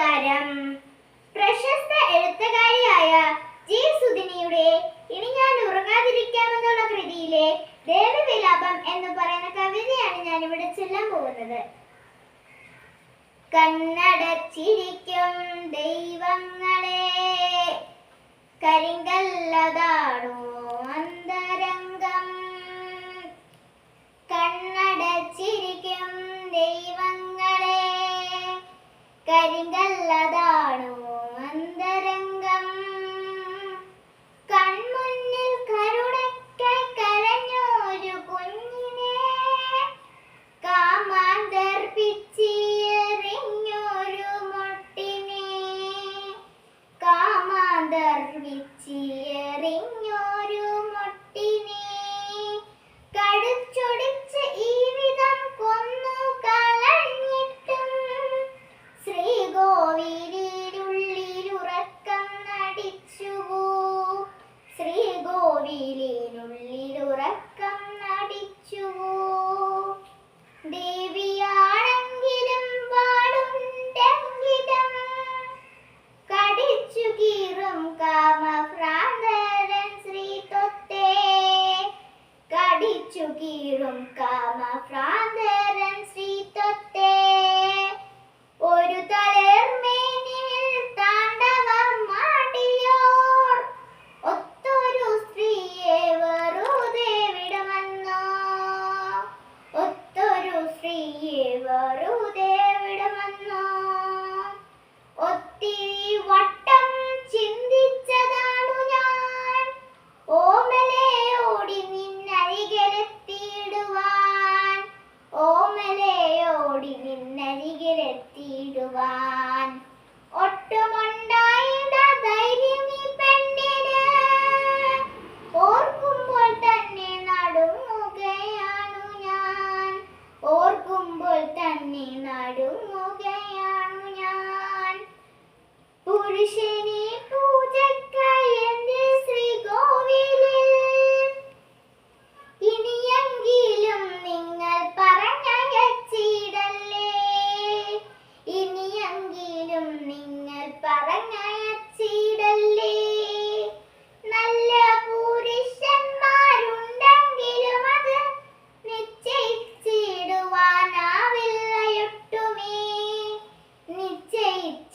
നമസ്കാരം. പ്രശസ്ത എഴുത്തുകാരിയായ ജി സുധിനിയുടെ ഇനി ഞാൻ ഉറങ്ങാതിരിക്കാമെന്നുള്ള കൃതിയിലെ ദേവവിലാപം എന്ന് പറയുന്ന കവിതയാണ് ഞാൻ ഇവിടെ ചൊല്ലാൻ പോകുന്നത്. കണ്ണടച്ചിരിക്കും ദൈവങ്ങളെ കരിങ്കല്ലതാണോ കരിങ്കല്ലതാണോ അന്തരംഗം കൺമുന്നിൽ കരുണയ്ക്കായി കരഞ്ഞൊരു കുഞ്ഞിനെ കാമാന്തർപ്പിച്ചിയെറിഞ്ഞൊരു മുട്ടിനെ കാമാന്തർപ്പിച്ചിയെറിഞ്ഞൊരു മുട്ടിനെ കടുച്ചൊടിച്ച് ca ma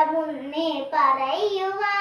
നിർദോഷമൊന്നേ പറയുവാനുള്ളിനി